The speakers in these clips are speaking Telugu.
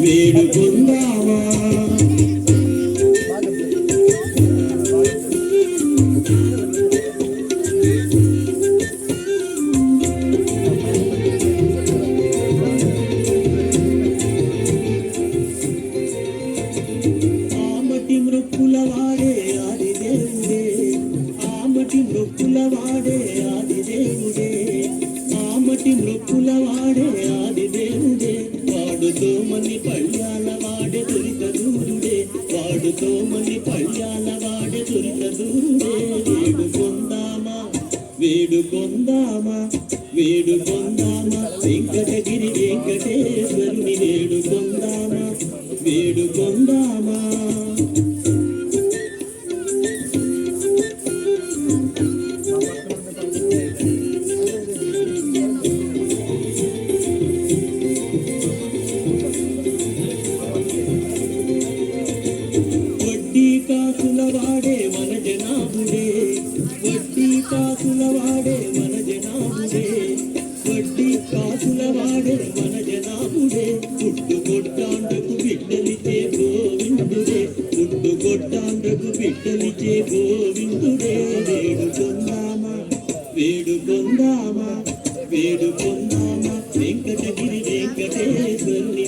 వేడుకొందామా ఆమటి మృక్కుల వాడే ఆది దేవుడే. ఆమటి మృక్కుల వాడే వాడుతో మని పళ్యాల వాడే దురిత వేడుకొందామా వేడుకొందామా వేడుకొందామా వెంకటగిరి వెంకటేశ్వరుని వేడుకొందామా వేడుకొందామా కాసుల వాడే మన జనాభుడే. వడ్డీ కాసుల వాడే మన జనాభుడే. వడ్డీ కాసుల వాడే మన జనాభుడే. పుట్టు కొట్టాండకు బిడ్డలిచే గోవిందుడే. పుట్టు కొట్టాండకు బిడ్డలిచే గోవిందుడే. వేడుకొందామా వేడు పొందామా? వెంకటగిరి వెంకటేశ్వరుని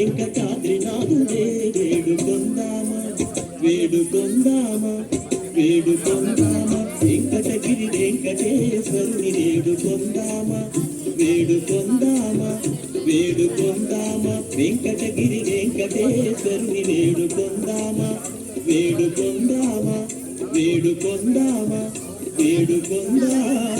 వెంకటాద్రినాథుడే వేడుకొందామా? వేడుకొందామా? వేడుకొందామా? వెంకటగిరి వెంకటేశ్వరుని వేడుకొందామా? వేడుకొందామా? వేడుకొందామా? వెంకటగిరి వెంకటేశ్వరుని వేడుకొందామా? వేడుకొందామా? వేడుకొందామా? వేడుకొందామా?